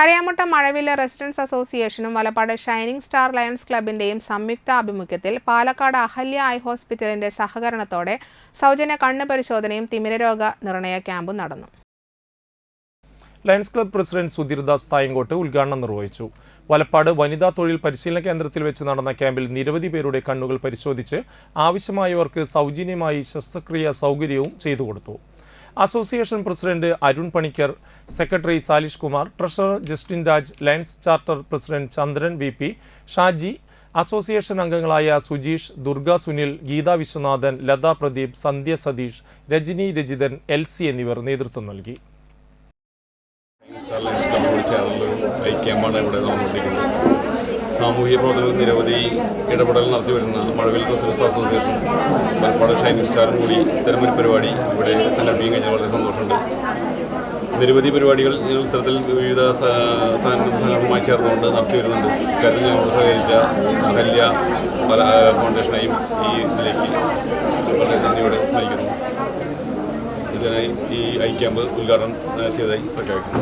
കരയാമുട്ട Mazhavilla residence അസോസിയേഷനും Valappad shining star lions ക്ലബിന്റെയും സംയുക്ത ആഭിമുഖ്യത്തിൽ പാലക്കാട് അഹല്യ ഐ ഹോസ്പിറ്റലിന്റെ സഹകരണത്തോടെ സൗജന്യ കണ്ണ് പരിശോധനയും തിമിരരോഗ നിർണയ ക്യാമ്പും നടന്നു. Lions club president Sudheerdas Thayankot ഉദ്ഘാടനം നിർവഹിച്ചു. വലപ്പാട് വനിതാ തൊഴിൽ പരിശീലന കേന്ദ്രത്തിൽ വെച്ച് നടന്ന ക്യാമ്പിൽ നിരവധി പേരുടെ കണ്ണുകൾ പരിശോധിച്ച് ആവശ്യമായവർക്ക് സൗജന്യമായി ശസ്ത്രക്രിയ സൗകര്യവും ചെയ്തു കൊടുത്തു. Association president Arun Panicker secretary Salish Kumar treasurer Justin Raj lions charter president Chandran V P Shaji association അംഗങ്ങളായ സുജീഷ് ദുർഗ സുനിൽ ഗീത വിശ്വനാഥൻ ലത പ്രദീപ് സന്ധ്യ സതീഷ് രജനി രജിതൻ എൽ സി എന്നിവർ നേതൃത്വം നൽകി. ഐക്യമാണ് ഇവിടെ നടന്നുകൊണ്ടിരിക്കുന്നത് സാമൂഹ്യ പ്രവർത്തനത്തിൽ നിരവധി ഇടപെടൽ നടത്തി വരുന്ന Mazhavil residence association Malappad shining സ്റ്റാറും കൂടി ഇത്തരമൊരു പരിപാടി ഇവിടെ സംഘടിപ്പിക്കാൻ കഴിഞ്ഞാൽ വളരെ സന്തോഷമുണ്ട്. നിരവധി പരിപാടികൾ ഇത്തരത്തിൽ വിവിധ സംഘടനകളുമായി ചേർന്നുകൊണ്ട് നടത്തി വരുന്നുണ്ട്. ഇക്കാര്യത്തിൽ ഞങ്ങൾ സഹകരിച്ച അഹല്യ പല ഫൗണ്ടേഷനെയും ഈ ഇതിലേക്ക് വളരെ നന്ദിയോടെ സ്മരിക്കുന്നു. ഇതിനായി ഈ ഐ ക്യാമ്പ് ഉദ്ഘാടനം ചെയ്തതായി പ്രഖ്യാപിക്കുന്നു.